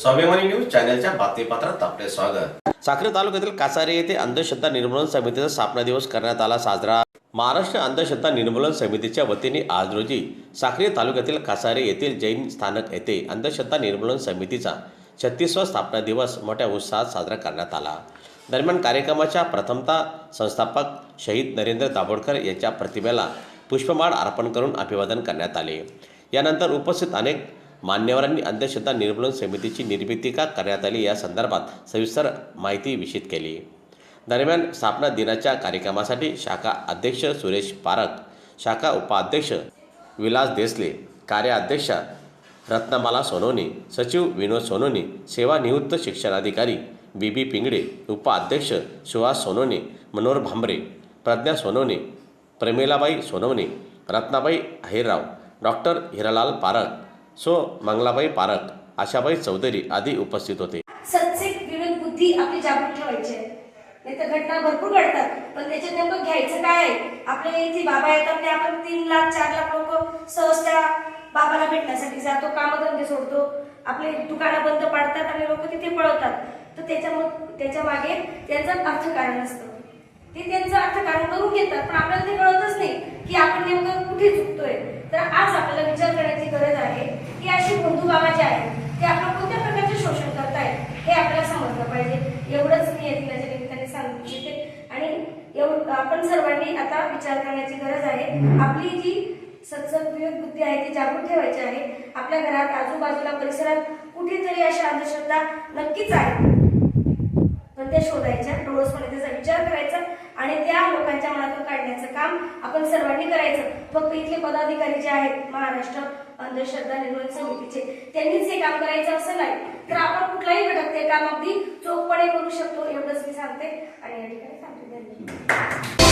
स्वाभिमानी न्यूज चॅनलच्या बातमीपत्रात आपले स्वागत. साक्री तालुक्यातील कासारे येथे अंधश्रद्धा निर्मूलन समितीचा स्थापना दिवस करण्यात आला साजरा. महाराष्ट्र अंधश्रद्धा निर्मूलन समितीच्या वतीने आज रोजी साखरे तालुक्यातील कासारे येथील जैन स्थानक येथे अंधश्रद्धा निर्मूलन समितीचा छत्तीसवा स्थापना दिवस मोठ्या उत्साहात साजरा करण्यात आला. दरम्यान कार्यक्रमाच्या प्रथमता संस्थापक शहीद नरेंद्र दाभोडकर यांच्या प्रतिमेला पुष्पमाळ अर्पण करून अभिवादन करण्यात आले. यानंतर उपस्थित अनेक मान्यवरांनी अंधश्रद्धा निर्मूलन समितीची निर्मिती का करण्यात आली. या संदर्भात सविस्तर माहिती विषित केली. दरम्यान स्थापना दिनाच्या कार्यक्रमासाठी शाखा अध्यक्ष सुरेश पारख शाखा उपाध्यक्ष विलास देसले कार्याध्यक्षा रत्नमाला सोनोनी सचिव विनोद सोनोनी सेवानिवृत्त शिक्षणाधिकारी बी बी पिंगडे उपाध्यक्ष सुहास सोनवणे मनोहर भांबरे प्रज्ञा सोनवणे प्रमिलाबाई सोनवणे रत्नाबाई अहिरराव डॉक्टर हिरालाल पारख सो मंगलाबाई पारख आशाबाई चौधरी आदी उपस्थित होते. सत्सिक विवेक बुद्धी आपली जागृत ठेवायची आहे. नाही तर घटना भरपूर घडतात पण त्याच्यात नेमकं घ्यायचं काय आहे? आपल्या इथे बाबा येतात ते आपण तीन लाख चार लाख लोक सहज त्या बाबाला भेटण्यासाठी जातो कामधंदे सोडतो. आपले दुकानं बंद पाडतात आणि लोक तिथे पळवतात तर त्याच्या त्याच्यामागे त्यांचं अर्थकारण असतं. ते त्यांचं अर्थकारण करून घेतात पण आपल्याला ते कळतच नाही की आपण नेमकं कुठे करतोय तर आज आपल्याला विचार करण्याची गरज आहे की अशी बंधू बाबा जे आहेत ते आपलं कोणत्या प्रकारचे शोषण करतायत हे आपल्याला समजलं पाहिजे. एवढंच मी या दिनाच्या निमित्ताने सांगू इच्छिते. आणि आपण सर्वांनी आता विचार करण्याची गरज आहे. आपली जी सत्संग बुद्धी आहे ती जागृत ठेवायची आहे. आपल्या घरात आजूबाजूला परिसरात कुठेतरी अशा अंधश्रद्धा नक्कीच आहेत. पण त्या शोधायच्या डोळसपणे त्याचा विचार करायचा आणि त्या लोकांच्या मनातून काढण्याचं आपण सर्वांनी करायचं. फक्त इथले पदाधिकारी जे आहेत महाराष्ट्र अंधश्रद्धा निर्मूलन समितीचे त्यांनीच हे काम करायचं असं नाही. तर आपण कुठलाही घटक ते काम अगदी चोखपणे करू शकतो एवढंच मी सांगते. आणि या ठिकाणी सांगते. धन्यवाद.